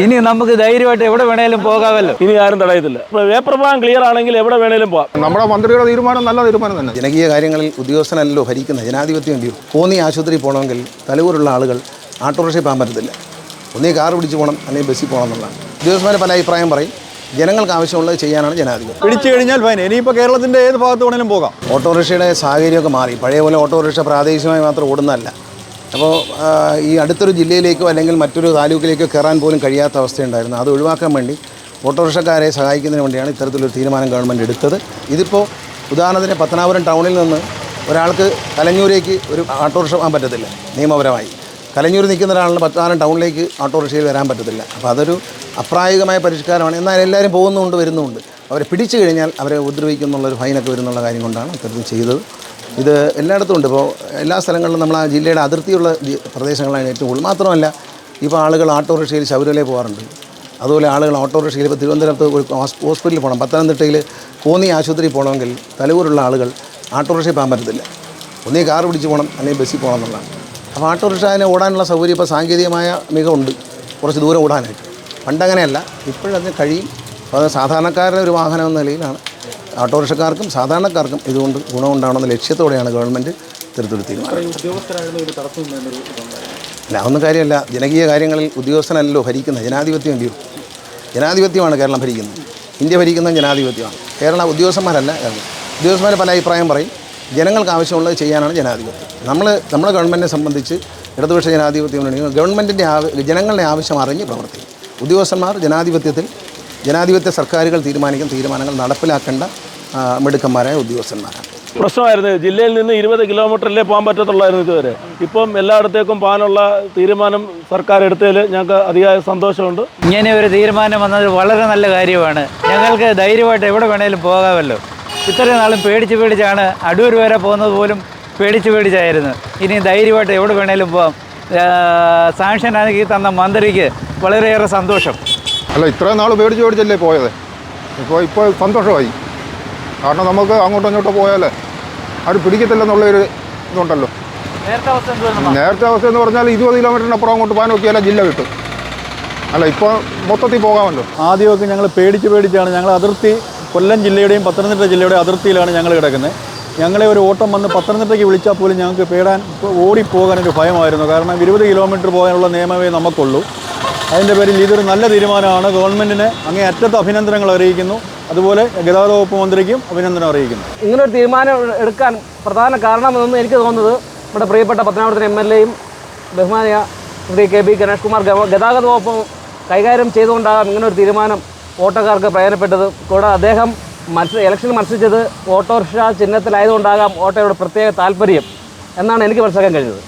ഇനി നമുക്ക് ധൈര്യമായിട്ട് എവിടെ വേണേലും പോകാമല്ലോ. ഇനി ആരും തടയത്തില്ല. പേപ്പർ പ്ലാൻ ക്ലിയർ ആണെങ്കിൽ എവിടെ വേണേലും പോകാം നമ്മുടെ മന്ത്രിയുടെ തീരുമാനം നല്ല തീരുമാനം തന്നെ. ജനകീയ കാര്യങ്ങളിൽ ഉദ്യോഗസ്ഥനല്ലോ ഭരിക്കുന്ന ജനാധിപത്യം അല്ലയോ കോന്നി ആശുപത്രി പോകണമെങ്കിൽ തലവൂരുള്ള ആളുകൾ ഓട്ടോറിക്ഷയിൽ പോകാൻ പറ്റത്തില്ല. ഒന്നീ കാർ പിടിച്ച് പോകണം അല്ലെങ്കിൽ ബസ്സിൽ പോകണം എന്നുള്ളതാണ്. ഉദ്യോഗസ്ഥന്മാർ പല അഭിപ്രായം പറയും. ജനങ്ങൾക്ക് ആവശ്യമുള്ളത് ചെയ്യാനാണ് ജനാധിപത്യം. പിടിച്ചു കഴിഞ്ഞാൽ ഫൈൻ ഇനിയിപ്പോൾ കേരളത്തിന്റെ ഏത് ഭാഗത്ത് വേണേലും പോകാം. ഓട്ടോറിക്ഷയുടെ സാഹചര്യമൊക്കെ മാറി. പഴയ പോലെ ഓട്ടോറിക്ഷ പ്രാദേശികമായി മാത്രം ഓടുന്നതല്ല. അപ്പോൾ ഈ അടുത്തൊരു ജില്ലയിലേക്കോ അല്ലെങ്കിൽ മറ്റൊരു താലൂക്കിലേക്കോ കയറാൻ പോലും കഴിയാത്ത അവസ്ഥയുണ്ടായിരുന്നു. അത് ഒഴിവാക്കാൻ വേണ്ടി ഓട്ടോറിക്ഷക്കാരെ സഹായിക്കുന്നതിന് വേണ്ടിയാണ് ഇത്തരത്തിലൊരു തീരുമാനം ഗവൺമെന്റ് എടുത്തത്. ഇതിപ്പോൾ ഉദാഹരണത്തിന് പത്തനാപുരം ടൗണിൽ നിന്ന് ഒരാൾക്ക് കലഞ്ഞൂരേക്ക് ഒരു ഓട്ടോറിക്ഷ പോകാൻ പറ്റത്തില്ല. നിയമപരമായി. കലഞ്ഞൂർ നിൽക്കുന്ന ഒരാളിന് പത്താനം ടൗണിലേക്ക് ഓട്ടോറിക്ഷയിൽ വരാൻ പറ്റത്തില്ല. അപ്പോൾ അതൊരു അപ്രായോഗികമായ പരിഷ്കാരമാണ്. എന്നാൽ എല്ലാവരും പോകുന്നുമുണ്ട് വരുന്നുമുണ്ട്. അവരെ പിടിച്ചു കഴിഞ്ഞാൽ അവരെ ഉപദ്രവിക്കുന്നുള്ളൊരു ഫൈനൊക്കെ വരുന്നുള്ള കാര്യം കൊണ്ടാണ് ഇത്തരത്തിൽ ചെയ്തത്. ഇത് എല്ലായിടത്തും ഉണ്ട്. ഇപ്പോൾ എല്ലാ സ്ഥലങ്ങളിലും നമ്മൾ ആ ജില്ലയുടെ അതിർത്തിയുള്ള പ്രദേശങ്ങളാണ് ഏറ്റവും കൂടുതൽ. മാത്രമല്ല ഇപ്പോൾ ആളുകൾ ഓട്ടോറിക്ഷയിൽ ശബരിമലയിൽ പോകാറുണ്ട്. അതുപോലെ ആളുകൾ ഓട്ടോറിക്ഷയിൽ ഇപ്പോൾ തിരുവനന്തപുരത്ത് ഒരു ഹോസ്പിറ്റലിൽ പോകണം. പത്തനംതിട്ടയിൽ കോന്നി ആശുപത്രിയിൽ പോകണമെങ്കിൽ തലവൂരുള്ള ആളുകൾ ഓട്ടോറിക്ഷയിൽ പോകാൻ പറ്റത്തില്ല. ഒന്നീ കാർ പിടിച്ച് പോകണം അല്ലെങ്കിൽ ബസ്സിൽ പോകണം എന്നുള്ളതാണ്. അപ്പോൾ ഓട്ടോറിക്ഷ അതിനെ ഓടാനുള്ള സൗകര്യം ഇപ്പോൾ സാങ്കേതികമായ മികവുണ്ട്. കുറച്ച് ദൂരം ഓടാനായിട്ട്. പണ്ടങ്ങനെയല്ല. ഇപ്പോഴതിന് കഴിയും. അപ്പോൾ അത് സാധാരണക്കാരുടെ ഒരു വാഹനം എന്ന നിലയിലാണ്. ഓട്ടോറിക്ഷക്കാർക്കും സാധാരണക്കാർക്കും ഇതുകൊണ്ട് ഗുണമുണ്ടാവണമെന്ന ലക്ഷ്യത്തോടെയാണ് ഗവൺമെന്റ് ഇത്തരത്തിലൊരു തീരുമാനം. അല്ല അതൊന്നും കാര്യമല്ല. ജനകീയ കാര്യങ്ങളിൽ ഉദ്യോഗസ്ഥനല്ലോ ഭരിക്കുന്നത് ജനാധിപത്യം അല്ലയോ? ജനാധിപത്യമാണ് കേരളം ഭരിക്കുന്നത്. ഇന്ത്യ ഭരിക്കുന്നത് ജനാധിപത്യമാണ്. കേരള ഉദ്യോഗസ്ഥന്മാരല്ല കേരളം. ഉദ്യോഗസ്ഥന്മാർ പല അഭിപ്രായം പറയും. ജനങ്ങൾക്ക് ആവശ്യമുള്ളത് ചെയ്യാനാണ് ജനാധിപത്യം. നമ്മൾ നമ്മുടെ ഗവൺമെന്റിനെ സംബന്ധിച്ച് ഇടതുപക്ഷ ജനാധിപത്യം ഗവൺമെന്റിന്റെ ജനങ്ങളുടെ ആവശ്യം അറിഞ്ഞ് പ്രവർത്തിക്കും. ഉദ്യോഗസ്ഥന്മാർ ജനാധിപത്യത്തിൽ ജനാധിപത്യ സർക്കാരുകൾ തീരുമാനിക്കുന്ന തീരുമാനങ്ങൾ നടപ്പിലാക്കേണ്ട മെടുക്കന്മാരായ ഉദ്യോഗസ്ഥന്മാരാണ്. പ്രശ്നമായിരുന്നു. ജില്ലയിൽ നിന്ന് ഇരുപത് കിലോമീറ്ററിലേ പോകാൻ പറ്റത്തുള്ളായിരുന്നു ഇതുവരെ. ഇപ്പം എല്ലായിടത്തേക്കും പോകാനുള്ള തീരുമാനം സർക്കാർ എടുത്തതിൽ ഞങ്ങൾക്ക് അതിയായ സന്തോഷമുണ്ട്. ഇങ്ങനെ ഒരു തീരുമാനം വന്നത് വളരെ നല്ല കാര്യമാണ്. ഞങ്ങൾക്ക് ധൈര്യമായിട്ട് എവിടെ വേണേലും പോകാമല്ലോ. ഇത്രയും നാളും പേടിച്ച് പേടിച്ചാണ് അടൂർ വരെ പോകുന്നത് പോലും പേടിച്ച് പേടിച്ചായിരുന്നു. ഇനി ധൈര്യമായിട്ട് എവിടെ വേണേലും പോകാം. സാങ്ഷൻ ആക്കി തന്ന മന്ത്രിക്ക് വളരെയേറെ സന്തോഷം. അല്ല ഇത്രയും നാൾ പേടിച്ച് പേടിച്ചല്ലേ പോയത്? ഇപ്പോൾ ഇപ്പോൾ സന്തോഷമായി. കാരണം നമുക്ക് അങ്ങോട്ടും ഇങ്ങോട്ടും പോയാലേ അവർ പിടിക്കത്തില്ലെന്നുള്ളൊരു ഇതുണ്ടല്ലോ. നേരത്തെ അവസ്ഥ എന്ന് പറഞ്ഞാൽ ഇരുപത് കിലോമീറ്ററിനപ്പുറം അങ്ങോട്ട് പോകാൻ നോക്കിയാലേ ജില്ല വിട്ടു അല്ല ഇപ്പോൾ മൊത്തത്തിൽ പോകാമല്ലോ. ആദ്യമൊക്കെ ഞങ്ങൾ പേടിച്ച് പേടിച്ചാണ് ഞങ്ങൾ അതിർത്തി കൊല്ലം ജില്ലയുടെയും പത്തനംതിട്ട ജില്ലയുടെയും അതിർത്തിയിലാണ് ഞങ്ങൾ കിടക്കുന്നത്. ഞങ്ങളെ ഒരു ഓട്ടം വന്ന് പത്തനംതിട്ടയ്ക്ക് വിളിച്ചാൽ പോലും ഞങ്ങൾക്ക് പേടാൻ ഓടിപ്പോകാനൊരു ഭയമായിരുന്നു. കാരണം ഇരുപത് കിലോമീറ്റർ പോകാനുള്ള നിയമമേ നമുക്കുള്ളൂ. അതിന്റെ പേരിൽ ഇതൊരു നല്ല തീരുമാനമാണ്. ഗവൺമെന്റിന് അങ്ങേ അറ്റത്ത് അഭിനന്ദനങ്ങൾ അറിയിക്കുന്നു. അതുപോലെ ഗതാഗത വകുപ്പ് മന്ത്രിക്കും അഭിനന്ദനം അറിയിക്കുന്നു. ഇങ്ങനൊരു തീരുമാനം എടുക്കാൻ പ്രധാന കാരണമെന്നൊന്നും എനിക്ക് തോന്നുന്നത് നമ്മുടെ പ്രിയപ്പെട്ട പത്തനാപുരത്തിന് എം എൽ എയും ബഹുമാനിയ ശ്രീ കെ ബി ഗണേഷ് കുമാർ ഗതാഗത വകുപ്പ് കൈകാര്യം ചെയ്തുകൊണ്ടാകാം ഇങ്ങനൊരു തീരുമാനം ഓട്ടോക്കാർക്ക് പ്രയോജനപ്പെട്ടത്. കൂടാതെ അദ്ദേഹം മത്സ ഇലക്ഷനിൽ മത്സരിച്ചത് ഓട്ടോറിക്ഷ ചിഹ്നത്തിലായതുകൊണ്ടാകാം ഓട്ടോയുടെ പ്രത്യേക താല്പര്യം എന്നാണ് എനിക്ക് മനസ്സിലാക്കാൻ കഴിഞ്ഞത്.